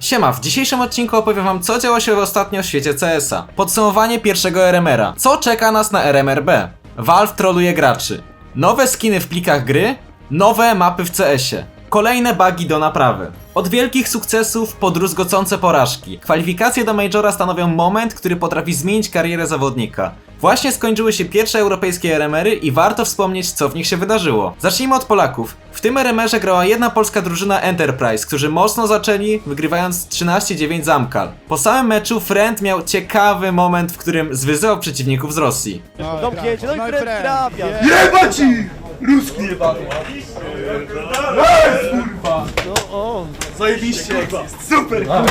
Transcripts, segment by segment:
Siema, w dzisiejszym odcinku opowiem wam co działo się ostatnio w świecie CS-a. Podsumowanie pierwszego RMR-a. Co czeka nas na RMRB? Valve troluje graczy. Nowe skiny w plikach gry. Nowe mapy w CS-ie. Kolejne bugi do naprawy. Od wielkich sukcesów po druzgocące porażki. Kwalifikacje do Majora stanowią moment, który potrafi zmienić karierę zawodnika. Właśnie skończyły się pierwsze europejskie RMR-y i warto wspomnieć, co w nich się wydarzyło. Zacznijmy od Polaków. W tym RMR-ze grała jedna polska drużyna Enterprise, którzy mocno zaczęli, wygrywając 13-9 z Amkal. Po samym meczu Friend miał ciekawy moment, w którym zwyzywał przeciwników z Rosji. No i Fred trafia. Jebać ich! Ruski jebany! Jest, kurwa! O. Zajebiście! Super, kurwa!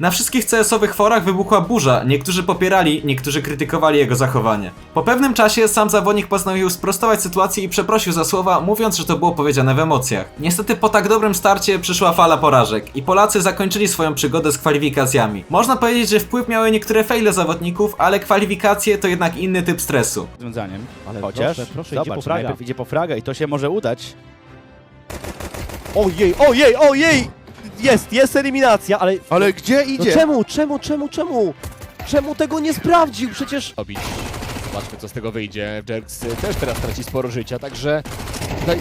Na wszystkich CS-owych forach wybuchła burza, niektórzy popierali, niektórzy krytykowali jego zachowanie. Po pewnym czasie sam zawodnik postanowił sprostować sytuację i przeprosił za słowa, mówiąc, że to było powiedziane w emocjach. Niestety po tak dobrym starcie przyszła fala porażek i Polacy zakończyli swoją przygodę z kwalifikacjami. Można powiedzieć, że wpływ miały niektóre fejle zawodników, ale kwalifikacje to jednak inny typ stresu. rozwiązaniem. Ale Chociaż, proszę, proszę, idzie zobacz, po fraga. najpierw idzie po fraga i to się może udać. Ojej, ojej, ojej! Jest, jest eliminacja, ale... Ale gdzie No idzie? czemu, czemu, czemu, czemu? Czemu tego nie sprawdził? Przecież... robić. Zobaczmy, co z tego wyjdzie. Jerks y, też teraz traci sporo życia, także tutaj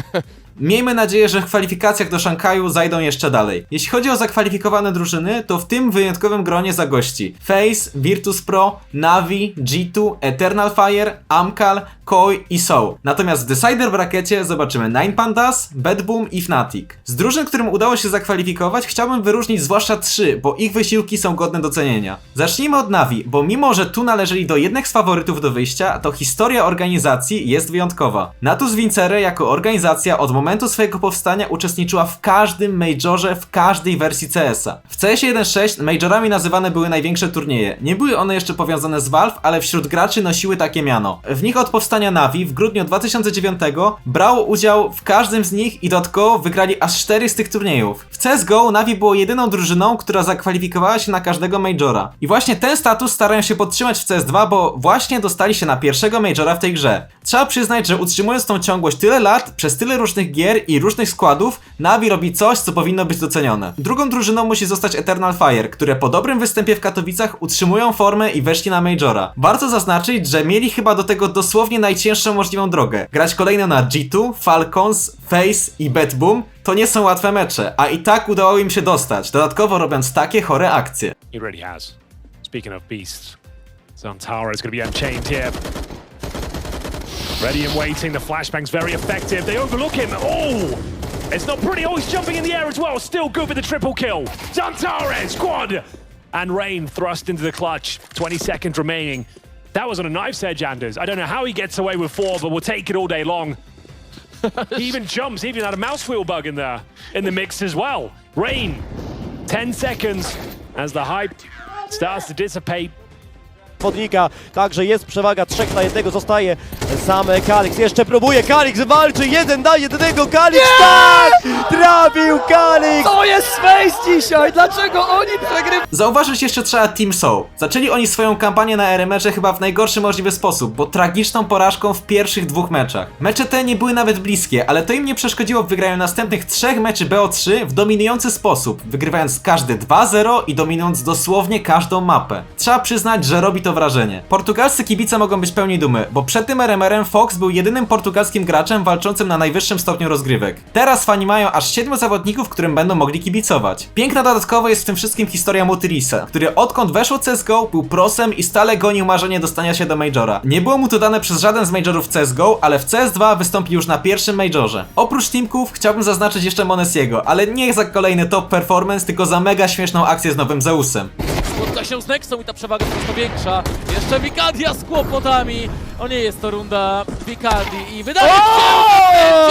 Miejmy nadzieję, że w kwalifikacjach do Szanghaju zajdą jeszcze dalej. Jeśli chodzi o zakwalifikowane drużyny, to w tym wyjątkowym gronie zagości Face, Virtus Pro, Navi, G2, Eternal Fire, Amkal, Koi i Soul. Natomiast w Decider brackecie zobaczymy Nine Pandas, Bad Boom i Fnatic. Z drużyn, którym udało się zakwalifikować, chciałbym wyróżnić zwłaszcza trzy, bo ich wysiłki są godne docenienia. Zacznijmy od Navi, bo mimo, że tu należeli do jednych z faworytów do wyjścia, to historia organizacji jest wyjątkowa. Natus Vincere jako organizacja od momentu swojego powstania uczestniczyła w każdym majorze w każdej wersji CS-a. W CS 1.6 majorami nazywane były największe turnieje. Nie były one jeszcze powiązane z Valve, ale wśród graczy nosiły takie miano. W nich od powstania Navi w grudniu 2009 brało udział w każdym z nich i dodatkowo wygrali aż 4 z tych turniejów. W CSGO Navi było jedyną drużyną, która zakwalifikowała się na każdego majora. I właśnie ten status starają się podtrzymać w CS2, bo właśnie dostali się na pierwszego majora w tej grze. Trzeba przyznać, że utrzymując tą ciągłość tyle lat, przez tyle różnych gier i różnych składów, Navi robi coś, co powinno być docenione. Drugą drużyną musi zostać Eternal Fire, które po dobrym występie w Katowicach utrzymują formę i weszli na Majora. Warto zaznaczyć, że mieli chyba do tego dosłownie najcięższą możliwą drogę. Grać kolejno na G2, Falcons, Face i Bad Boom to nie są łatwe mecze, a i tak udało im się dostać, dodatkowo robiąc takie chore akcje. He really has. Speaking of beasts, Zantara is be unchained here. Ready and waiting. The flashbang's very effective. They overlook him. Oh! It's not pretty. Oh, he's jumping in the air as well. Still good with the triple kill. Zantara squad! And Rain thrust into the clutch. 20 seconds remaining. That was on a knife's edge, Anders. I don't know how he gets away with four, but we'll take it all day long. he even jumps, He even had a mouse wheel bug in there in the mix as well. Rain, 10 seconds as the hype starts to dissipate. Podnika, także jest przewaga 3 na jednego, zostaje sam Kalix. Jeszcze próbuje, Kalix walczy, jeden na jednego, Kalix, tak! Trafił Kalix! To jest Space dzisiaj! Dlaczego oni przegrywają? Zauważyć jeszcze trzeba Team Soul. Zaczęli oni swoją kampanię na RMR-ze chyba w najgorszy możliwy sposób, bo tragiczną porażką w pierwszych dwóch meczach. Mecze te nie były nawet bliskie, ale to im nie przeszkodziło w wygraniu następnych trzech meczy BO3 w dominujący sposób, wygrywając każdy 2-0 i dominując dosłownie każdą mapę. Trzeba przyznać, że robi to wrażenie. Portugalscy kibice mogą być pełni dumy, bo przed tym RMR-em Fox był jedynym portugalskim graczem walczącym na najwyższym stopniu rozgrywek. Teraz fani mają aż 7 zawodników, którym będą mogli kibicować. Piękna dodatkowo jest w tym wszystkim historia Mutirisa, który odkąd weszło CSGO był prosem i stale gonił marzenie dostania się do Majora. Nie było mu to dane przez żaden z Majorów CSGO, ale w CS2 wystąpił już na pierwszym Majorze. Oprócz teamków chciałbym zaznaczyć jeszcze Monesiego, ale nie za kolejny top performance, tylko za mega śmieszną akcję z nowym Zeusem. Spotka się z Nexą i ta przewaga jest dużo większa. Jeszcze Wikadia z kłopotami. O nie jest to runda Wikadi i wydaje się,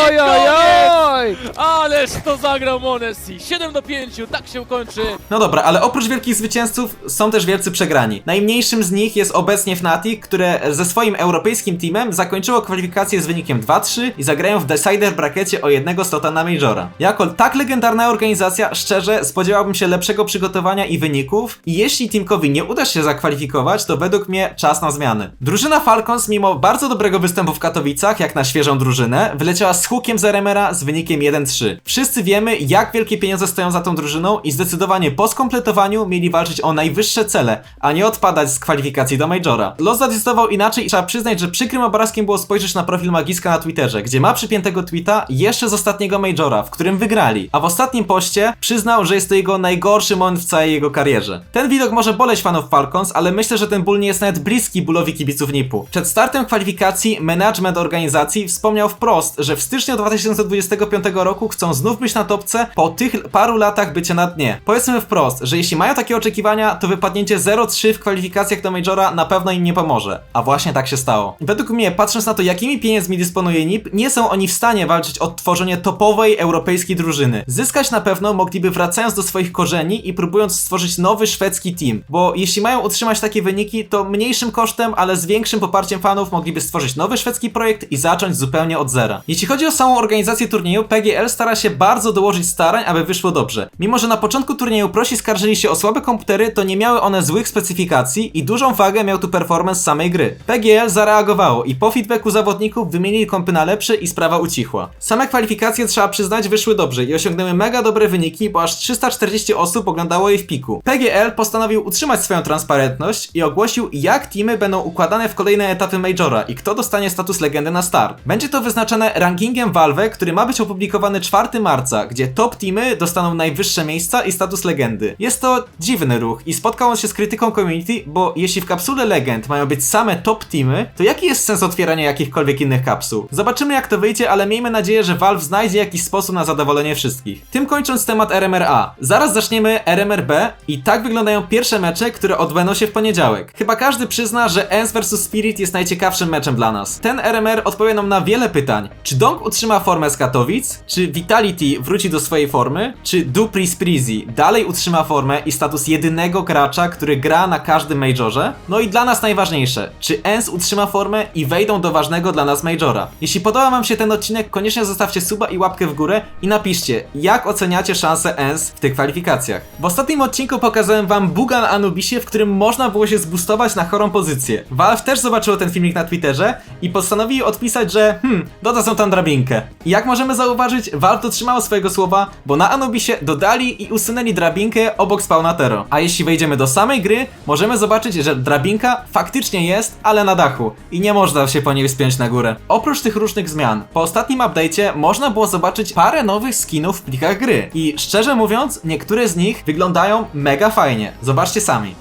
Oj, oj, oj! Ależ to zagrał Monesi. 7 do 5, tak się kończy. No dobra, ale oprócz wielkich zwycięzców są też wielcy przegrani. Najmniejszym z nich jest obecnie Fnatic, które ze swoim europejskim teamem zakończyło kwalifikację z wynikiem 2-3 i zagrają w Decider brackecie o jednego slota na Majora. Jako tak legendarna organizacja, szczerze spodziewałbym się lepszego przygotowania i wyników i jeśli teamkowi nie uda się zakwalifikować, to według mnie czas na zmiany. Drużyna Falcons mimo bardzo dobrego występu w Katowicach, jak na świeżą drużynę, wyleciała z hukiem z RMR-a z wynikiem 1-3. Wszyscy wiemy, jak wielkie pieniądze stoją za tą drużyną i zdecydowanie po skompletowaniu mieli walczyć o najwyższe cele, a nie odpadać z kwalifikacji do Majora. Los zadecydował inaczej i trzeba przyznać, że przykrym obrazkiem było spojrzeć na profil Magiska na Twitterze, gdzie ma przypiętego tweeta jeszcze z ostatniego Majora, w którym wygrali, a w ostatnim poście przyznał, że jest to jego najgorszy moment w całej jego karierze. Ten widok może boleć fanów Falcons, ale myślę, że ten ból nie jest nawet bliski bólowi kibiców NIP-u. Przed startem kwalifikacji management organizacji wspomniał wprost, że w styczniu 2025 roku chcą znów być na topce po tych paru latach bycia na dnie. Powiedzmy wprost, że jeśli mają takie oczekiwania, to wypadnięcie 0-3 w kwalifikacjach do Majora na pewno im nie pomoże. A właśnie tak się stało. Według mnie, patrząc na to, jakimi pieniędzmi dysponuje NIP, nie są oni w stanie walczyć o tworzenie topowej europejskiej drużyny. Zyskać na pewno mogliby wracając do swoich korzeni i próbując stworzyć nowy szwedzki team, bo jeśli mają utrzymać takie wyniki, to mniejszym kosztem, ale z większym poparciem fanów mogliby stworzyć nowy szwedzki projekt i zacząć zupełnie od zera. Jeśli chodzi o samą organizację turnieju, PGL stara się bardzo dołożyć starań, aby wyszło dobrze. Mimo, że na początku turnieju prosi skarżyli się o słabe komputery, to nie miały one złych specyfikacji i dużą wagę miał tu performance samej gry. PGL zareagowało i po feedbacku zawodników wymienili kompy na lepsze i sprawa ucichła. Same kwalifikacje trzeba przyznać wyszły dobrze i osiągnęły mega dobre wyniki, bo aż 340 osób oglądało je w piku. PGL postanowił utrzymać swoją transparentność i ogłosił jak teamy będą układane w kolejne etapy Majora i kto dostanie status legendy na start. Będzie to wyznaczone rankingiem Valve, który ma być opublikowany 4 marca, gdzie top teamy dostaną najwyższe miejsca i status legendy. Jest to dziwny ruch i spotkał on się z krytyką community, bo jeśli w kapsule legend mają być same top teamy, to jaki jest sens otwierania jakichkolwiek innych kapsuł? Zobaczymy jak to wyjdzie, ale miejmy nadzieję, że Valve znajdzie jakiś sposób na zadowolenie wszystkich. Tym kończąc temat RMRA. Zaraz zaczniemy RMRB i tak wyglądają pierwsze mecze, które odbędą się w poniedziałek. Chyba każdy przyzna, że ENS vs Spirit jest najciekawszym meczem dla nas. Ten RMR odpowie nam na wiele pytań. Czy Dong utrzyma formę z Katowic? Czy Vitality wróci do swojej formy? Czy Dupri Sprizi dalej utrzyma formę i status jedynego gracza, który gra na każdym majorze? No i dla nas najważniejsze, czy ENS utrzyma formę i wejdą do ważnego dla nas majora? Jeśli podoba wam się ten odcinek, koniecznie zostawcie suba i łapkę w górę i napiszcie, jak oceniacie szanse ENS w tych kwalifikacjach. W ostatnim odcinku pokazałem wam buga na Anubisie, w którym można było się zboostować na chorą pozycję. Valve też zobaczyło ten filmik na Twitterze i postanowił odpisać, że hmm, dodadzą tam drabinkę. Jak możemy zauważyć, Valve dotrzymało swojego słowa, bo na Anubisie dodali i usunęli drabinkę obok spawna Tero. A jeśli wejdziemy do samej gry, możemy zobaczyć, że drabinka faktycznie jest, ale na dachu i nie można się po niej wspiąć na górę. Oprócz tych różnych zmian, po ostatnim update'cie można było zobaczyć parę nowych skinów w plikach gry i szczerze mówiąc, niektóre z nich wyglądają mega fajnie. Zobaczcie sami.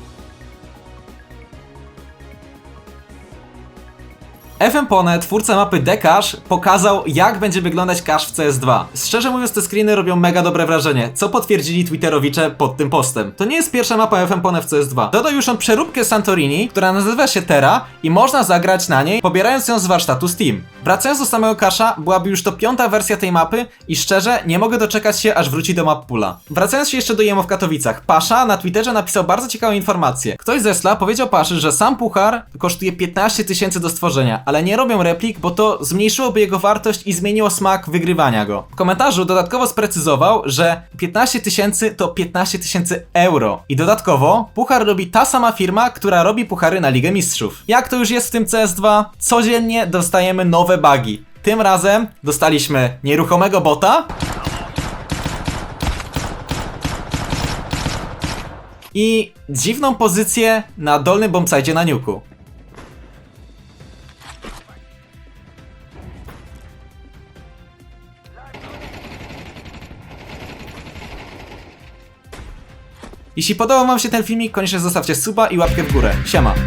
FM Pone, twórca mapy Decash, pokazał jak będzie wyglądać cache w CS2. Szczerze mówiąc te screeny robią mega dobre wrażenie, co potwierdzili twitterowicze pod tym postem. To nie jest pierwsza mapa FM Pone w CS2. Dodał już on przeróbkę Santorini, która nazywa się Terra i można zagrać na niej, pobierając ją z warsztatu Steam. Wracając do samego cache'a, byłaby już to piąta wersja tej mapy i szczerze nie mogę doczekać się aż wróci do map pula. Wracając się jeszcze do jemo w Katowicach, Pasza na Twitterze napisał bardzo ciekawą informację. Ktoś ze Sla powiedział Paszy, że sam puchar kosztuje 15 tysięcy do stworzenia, ale nie robią replik, bo to zmniejszyłoby jego wartość i zmieniło smak wygrywania go. W komentarzu dodatkowo sprecyzował, że 15 tysięcy to 15 tysięcy euro. I dodatkowo puchar robi ta sama firma, która robi puchary na Ligę Mistrzów. Jak to już jest w tym CS2? Codziennie dostajemy nowe bugi. Tym razem dostaliśmy nieruchomego bota, i dziwną pozycję na dolnym bombsite na niuku. Jeśli podobał wam się ten filmik, koniecznie zostawcie suba i łapkę w górę. Siema!